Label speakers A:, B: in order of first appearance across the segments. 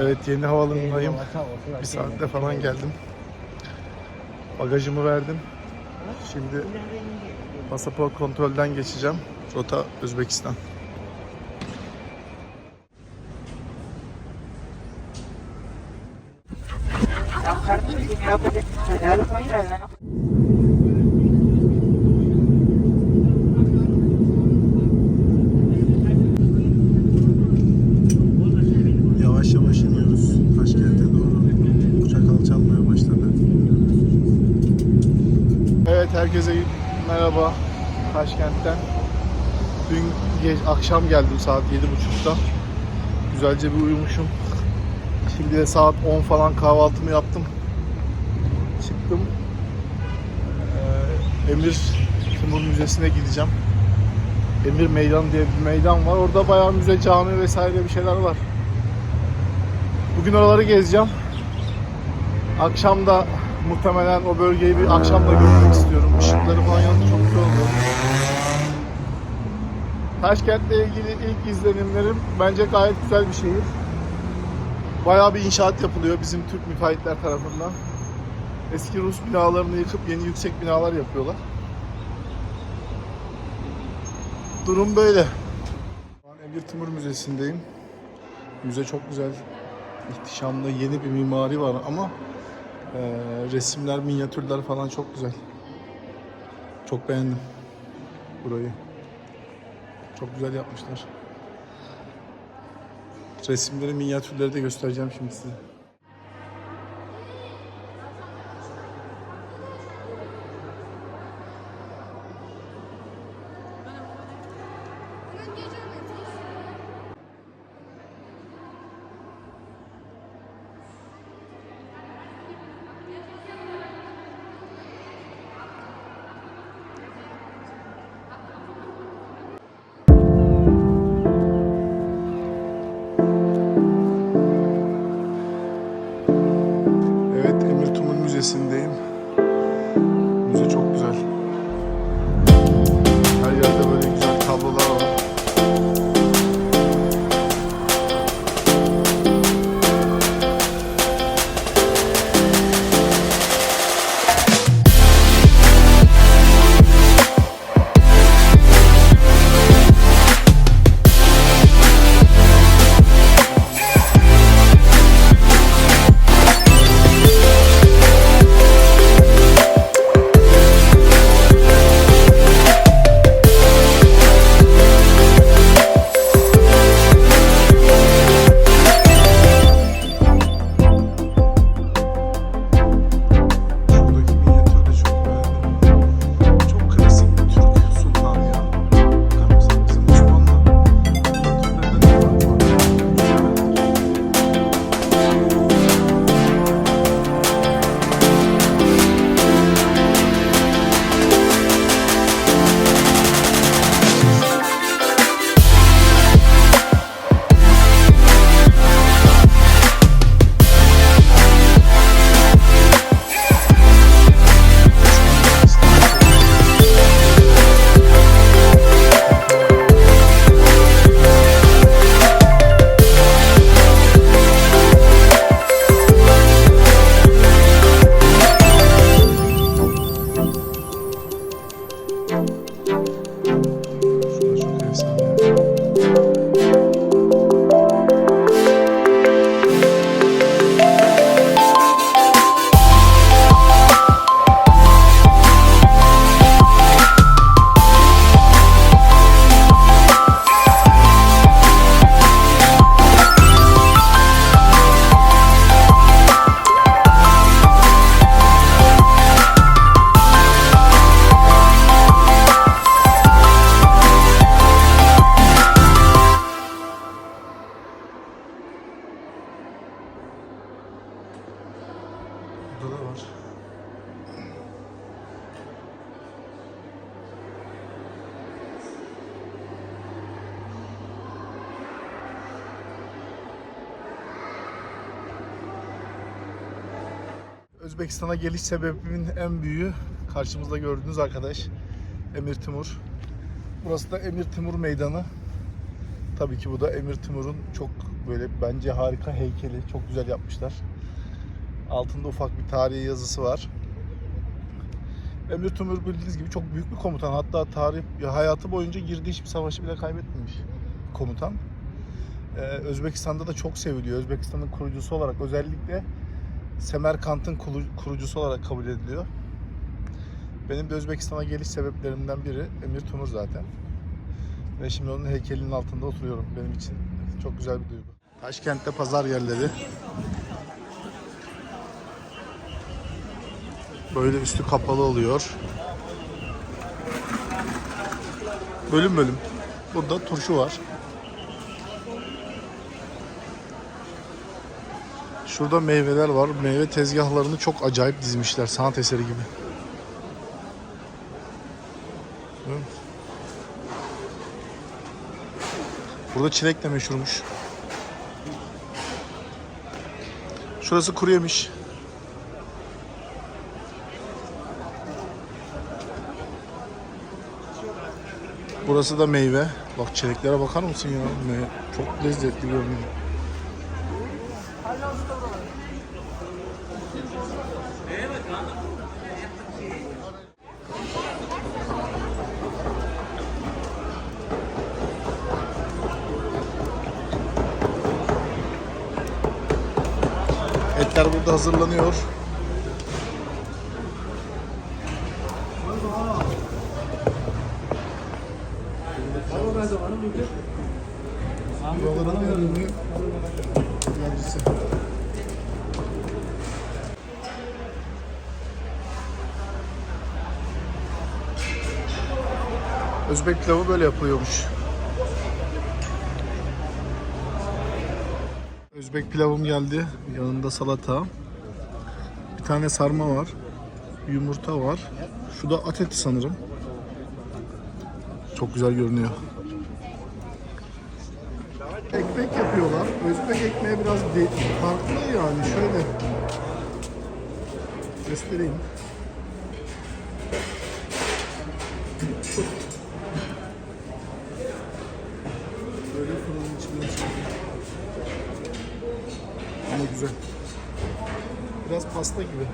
A: Evet yeni havalarındayım. Bir saatte falan geldim. Bagajımı verdim. Şimdi pasaport kontrolden geçeceğim. Rota Özbekistan. Evet herkese merhaba Taşkent'ten. Dün ge- akşam geldim saat 7.30'da. Güzelce bir uyumuşum. Şimdi de saat 10 falan kahvaltımı yaptım. Çıktım. Ee, Emir Timur Müzesi'ne gideceğim. Emir Meydan diye bir meydan var. Orada bayağı müze, cami vesaire bir şeyler var. Bugün oraları gezeceğim. Akşam da muhtemelen o bölgeyi bir akşam da görmek istiyorum. Işıkları falan yanında çok güzel oluyor. Taşkent'le ilgili ilk izlenimlerim bence gayet güzel bir şehir. Bayağı bir inşaat yapılıyor bizim Türk müteahhitler tarafından. Eski Rus binalarını yıkıp yeni yüksek binalar yapıyorlar. Durum böyle. Şu Emir Timur Müzesi'ndeyim. Müze çok güzel, ihtişamlı, yeni bir mimari var ama resimler, minyatürler falan çok güzel. Çok beğendim burayı. Çok güzel yapmışlar. Resimleri, minyatürleri de göstereceğim şimdi size. Evet, Özbekistan'a geliş sebebimin en büyüğü karşımızda gördüğünüz arkadaş Emir Timur. Burası da Emir Timur Meydanı. Tabii ki bu da Emir Timur'un çok böyle bence harika heykeli. Çok güzel yapmışlar. Altında ufak bir tarihi yazısı var. Emir Timur bildiğiniz gibi çok büyük bir komutan. Hatta tarih hayatı boyunca girdiği hiçbir savaşı bile kaybetmemiş komutan. Ee, Özbekistan'da da çok seviliyor. Özbekistan'ın kurucusu olarak özellikle Semerkant'ın kurucusu olarak kabul ediliyor. Benim de Özbekistan'a geliş sebeplerimden biri Emir Timur zaten. Ve şimdi onun heykelinin altında oturuyorum. Benim için çok güzel bir duygu. Taşkent'te pazar yerleri. Böyle üstü kapalı oluyor. Bölüm bölüm. Burada turşu var. Şurada meyveler var. Meyve tezgahlarını çok acayip dizmişler. Sanat eseri gibi. Burada çilek de meşhurmuş. Şurası kuru yemiş. Burası da meyve. Bak çileklere bakar mısın ya? Çok lezzetli görünüyor. Etler burada hazırlanıyor. Özbek pilavı böyle yapılıyormuş. Özbek pilavım geldi. Yanında salata. Bir tane sarma var. Yumurta var. Şu da at eti sanırım. Çok güzel görünüyor. Ekmek yapıyorlar. Özbek ekmeği biraz farklı yani. Şöyle göstereyim. Ama güzel. Biraz pasta gibi.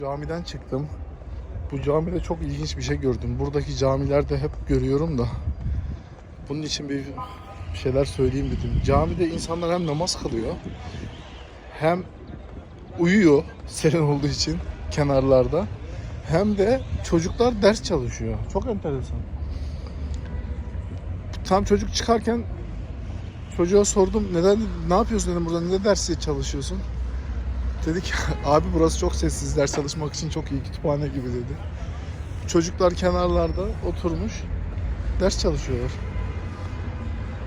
A: Camiden çıktım. Bu camide çok ilginç bir şey gördüm. Buradaki camilerde hep görüyorum da. Bunun için bir şeyler söyleyeyim dedim. Camide insanlar hem namaz kılıyor hem uyuyor serin olduğu için kenarlarda hem de çocuklar ders çalışıyor. Çok enteresan. Tam çocuk çıkarken çocuğa sordum neden ne yapıyorsun dedim burada ne dersi çalışıyorsun? Dedi ki abi burası çok sessiz ders çalışmak için çok iyi kütüphane gibi dedi. Çocuklar kenarlarda oturmuş ders çalışıyorlar.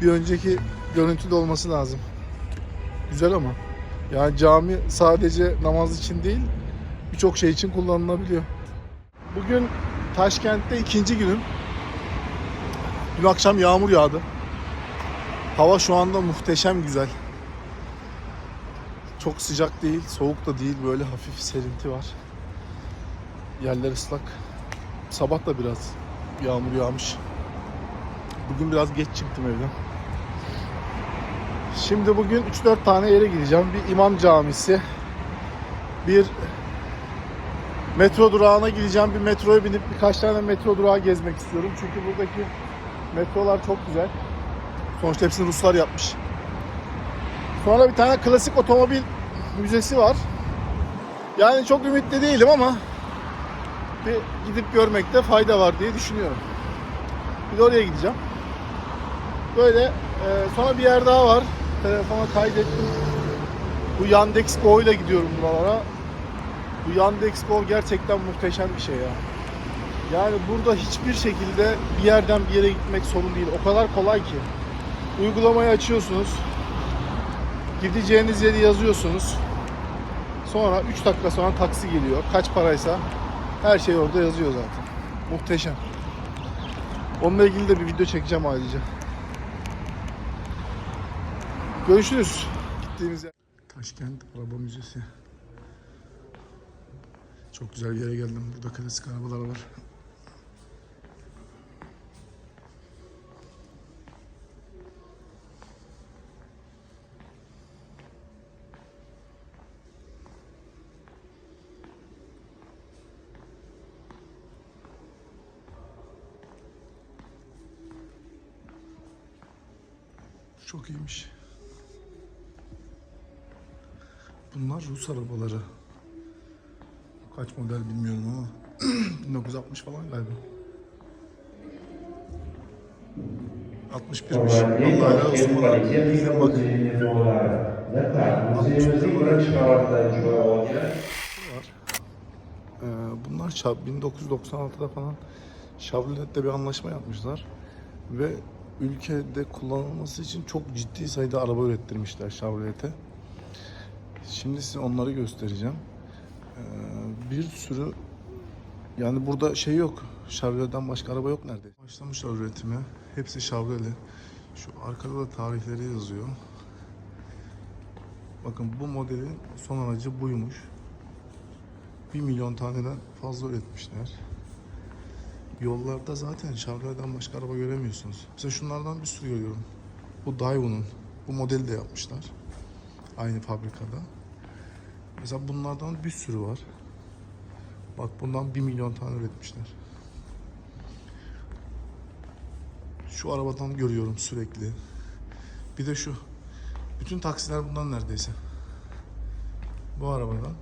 A: Bir önceki görüntüde olması lazım. Güzel ama. Yani cami sadece namaz için değil birçok şey için kullanılabiliyor. Bugün Taşkent'te ikinci günüm. Dün akşam yağmur yağdı. Hava şu anda muhteşem güzel. Çok sıcak değil, soğuk da değil. Böyle hafif serinti var. Yerler ıslak. Sabah da biraz yağmur yağmış. Bugün biraz geç çıktım evden. Şimdi bugün 3-4 tane yere gideceğim. Bir imam camisi, bir metro durağına gideceğim. Bir metroya binip birkaç tane metro durağı gezmek istiyorum. Çünkü buradaki metrolar çok güzel. Sonuçta hepsini Ruslar yapmış. Sonra bir tane klasik otomobil müzesi var. Yani çok ümitli değilim ama bir gidip görmekte fayda var diye düşünüyorum. Bir de oraya gideceğim. Böyle e, sonra bir yer daha var. Telefona kaydettim. Bu Yandex Go ile gidiyorum buralara. Bu Yandex Go gerçekten muhteşem bir şey ya. Yani burada hiçbir şekilde bir yerden bir yere gitmek sorun değil. O kadar kolay ki. Uygulamayı açıyorsunuz. Gideceğiniz yeri yazıyorsunuz. Sonra 3 dakika sonra taksi geliyor. Kaç paraysa her şey orada yazıyor zaten. Muhteşem. Onunla ilgili de bir video çekeceğim ayrıca. Görüşürüz. Gittiğimiz yer. Taşkent Araba Müzesi. Çok güzel bir yere geldim. Burada klasik arabalar var. Çok iyiymiş. Bunlar Rus arabaları. Kaç model bilmiyorum ama 1960 falan galiba. 61'miş.
B: Normalmente
A: Allah helal olsun bana. bak. Ee, bunlar Şa- 1996'da falan Chevrolet'le bir anlaşma yapmışlar ve ülkede kullanılması için çok ciddi sayıda araba ürettirmişler Chevrolet'e. Şimdi size onları göstereceğim. Ee, bir sürü yani burada şey yok. Chevrolet'den başka araba yok neredeyse. Başlamışlar üretime. Hepsi Chevrolet. Şu arkada da tarihleri yazıyor. Bakın bu modelin son aracı buymuş. 1 milyon taneden fazla üretmişler. Yollarda zaten Chevrolet'den başka araba göremiyorsunuz. Mesela şunlardan bir sürü görüyorum. Bu Daewoo'nun. Bu modeli de yapmışlar. Aynı fabrikada. Mesela bunlardan bir sürü var. Bak bundan 1 milyon tane üretmişler. Şu arabadan görüyorum sürekli. Bir de şu. Bütün taksiler bundan neredeyse. Bu arabadan.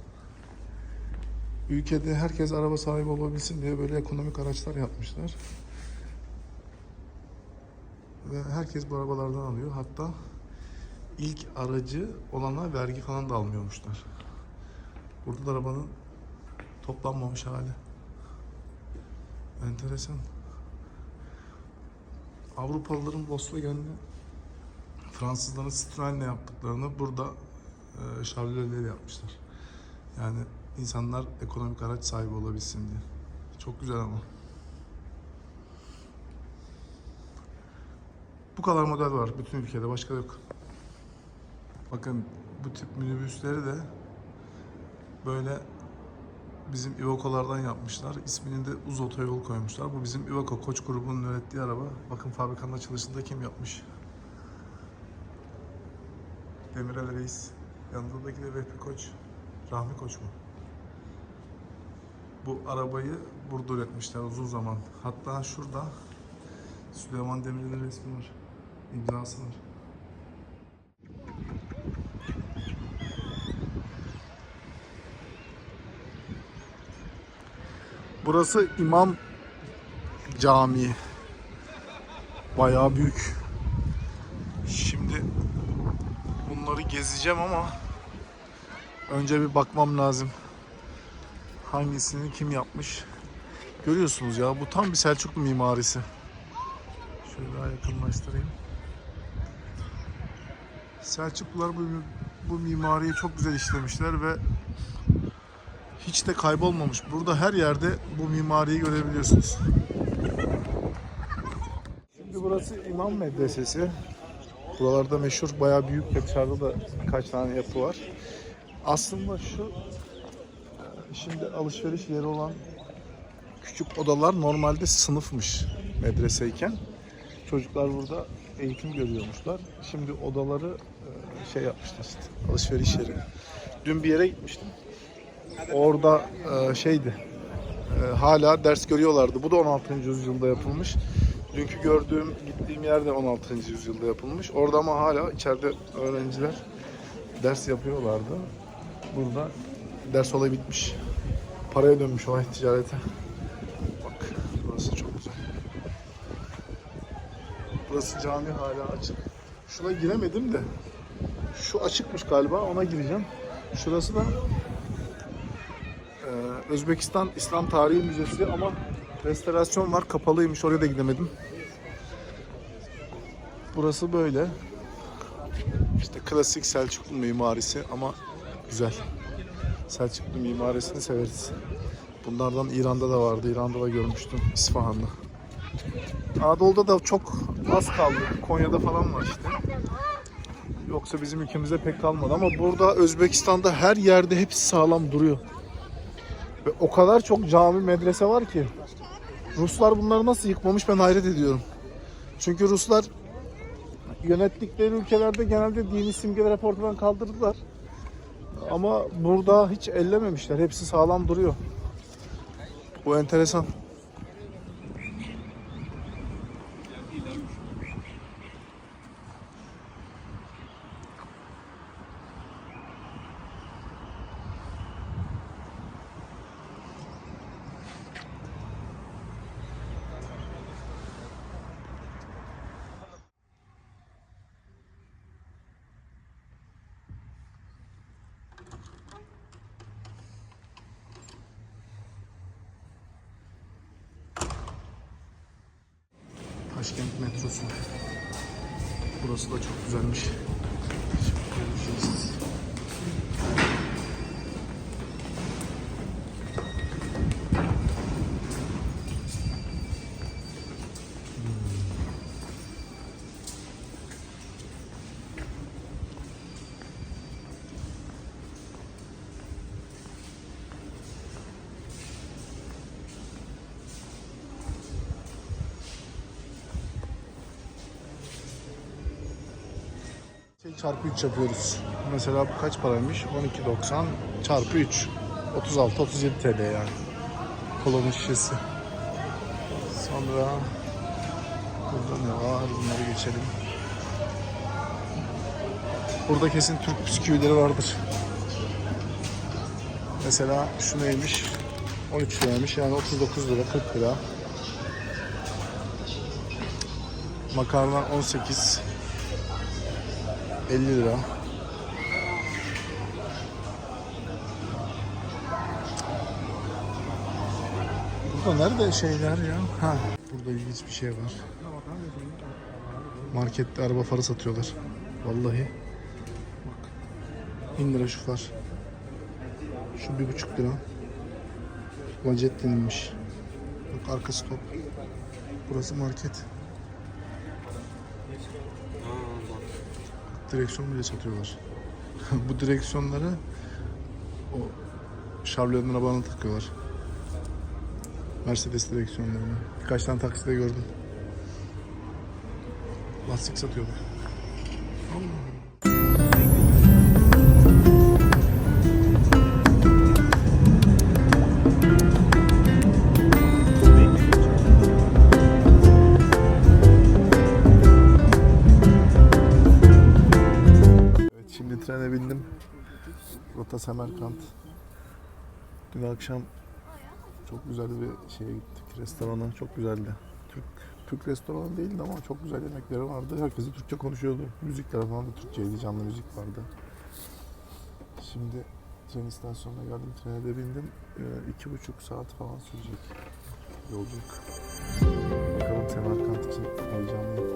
A: Ülkede herkes araba sahibi olabilsin diye böyle ekonomik araçlar yapmışlar. Ve herkes bu arabalardan alıyor. Hatta ilk aracı olana vergi falan da almıyormuşlar. Burada da arabanın toplanmamış hali. Enteresan. Avrupalıların Volkswagen'le Fransızların Citroen'le yaptıklarını burada e, Chevrolet'le yapmışlar. Yani insanlar ekonomik araç sahibi olabilsin diye. Çok güzel ama. Bu kadar model var bütün ülkede başka yok. Bakın bu tip minibüsleri de böyle bizim Iveco'lardan yapmışlar. İsmini de Uz Otoyol koymuşlar. Bu bizim Iveco Koç grubunun ürettiği araba. Bakın fabrikanın açılışında kim yapmış? Demirel Reis. Yanındaki de Vehbi Koç. Rahmi Koç mu? Bu arabayı burada üretmişler uzun zaman. Hatta şurada Süleyman Demirel'in resmi var. İmzası var. Burası İmam Camii. Bayağı büyük. Şimdi bunları gezeceğim ama önce bir bakmam lazım. Hangisini kim yapmış? Görüyorsunuz ya bu tam bir Selçuklu mimarisi. Şöyle daha yakınlaştırayım. Selçuklular bu, bu mimariyi çok güzel işlemişler ve hiç de kaybolmamış. Burada her yerde bu mimariyi görebiliyorsunuz. Şimdi burası İmam Medresesi. Buralarda meşhur bayağı büyük ve dışarıda da birkaç tane yapı var. Aslında şu şimdi alışveriş yeri olan küçük odalar normalde sınıfmış medreseyken. Çocuklar burada eğitim görüyormuşlar. Şimdi odaları e, şey yapmışlar işte alışveriş yeri. Dün bir yere gitmiştim. Orada e, şeydi. e, hala ders görüyorlardı. Bu da 16. yüzyılda yapılmış. Dünkü gördüğüm, gittiğim yer de 16. yüzyılda yapılmış. Orada ama hala içeride öğrenciler ders yapıyorlardı. Burada ders olayı bitmiş. Paraya dönmüş olay ticarete. Bak burası çok güzel. Burası cami hala açık. Şuna giremedim de. Şu açıkmış galiba ona gireceğim. Şurası da e, Özbekistan İslam Tarihi Müzesi ama Restorasyon var. Kapalıymış. Oraya da gidemedim. Burası böyle. İşte klasik Selçuklu mimarisi ama güzel. Selçuklu mimarisini severiz. Bunlardan İran'da da vardı. İran'da da görmüştüm. İsfahan'da. Anadolu'da da çok az kaldı. Konya'da falan var işte. Yoksa bizim ülkemizde pek kalmadı ama burada Özbekistan'da her yerde hepsi sağlam duruyor. Ve o kadar çok cami medrese var ki Ruslar bunları nasıl yıkmamış ben hayret ediyorum. Çünkü Ruslar yönettikleri ülkelerde genelde dini simgeler hep ortadan kaldırdılar. Ama burada hiç ellememişler. Hepsi sağlam duruyor. Bu enteresan. Çarpı 3 yapıyoruz. Mesela bu kaç paraymış? 12.90 çarpı 3. 36 37 TL yani. Kolanın şişesi. Sonra burada ne var? Bunları geçelim. Burada kesin Türk bisküvileri vardır. Mesela şu neymiş? 13 liraymış yani 39 lira 40 lira. Makarna 18 50 lira. Burada nerede şeyler ya? Ha, burada ilginç bir şey var. Markette araba farı satıyorlar. Vallahi. Bak. 1000 lira şu far. Şu bir buçuk lira. Vacet denilmiş. Bak arkası top. Burası market. Direksiyon bile satıyorlar. Bu direksiyonları o şablonun arabana takıyorlar. Mercedes direksiyonlarını. Birkaç tane takside gördüm. Lastik satıyorlar. Evet Rota Semerkant. Dün akşam çok güzel bir şeye gittik. Restorana çok güzeldi. Türk Türk restoranı değildi ama çok güzel yemekleri vardı. Herkes Türkçe konuşuyordu. Müzikler falan da Türkçeydi. Canlı müzik vardı. Şimdi tren istasyonuna geldim. Trene de bindim. Ee, iki buçuk saat falan sürecek yolculuk. Bakalım Semerkant için heyecanlıyım.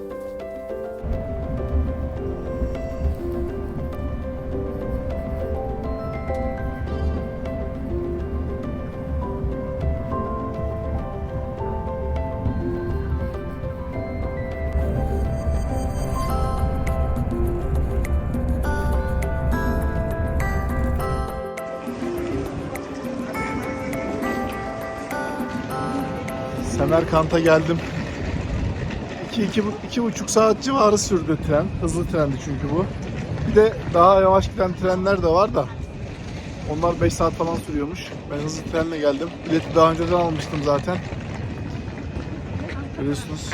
A: Semerkant'a geldim. 2 iki, iki, iki buçuk saat civarı sürdü tren. Hızlı trendi çünkü bu. Bir de daha yavaş giden trenler de var da. Onlar 5 saat falan sürüyormuş. Ben hızlı trenle geldim. Bileti daha önceden almıştım zaten. Görüyorsunuz.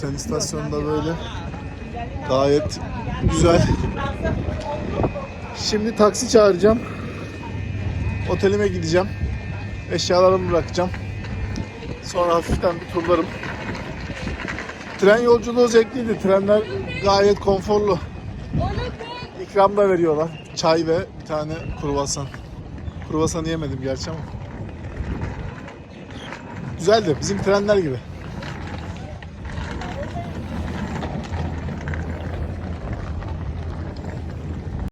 A: Tren istasyonunda böyle. Gayet güzel. Şimdi taksi çağıracağım. Otelime gideceğim. Eşyalarımı bırakacağım. Sonra hafiften bir turlarım. Tren yolculuğu zevkliydi. Trenler gayet konforlu. İkram da veriyorlar. Çay ve bir tane kruvasan. Kruvasan yemedim gerçi ama. Güzel Güzeldi. Bizim trenler gibi.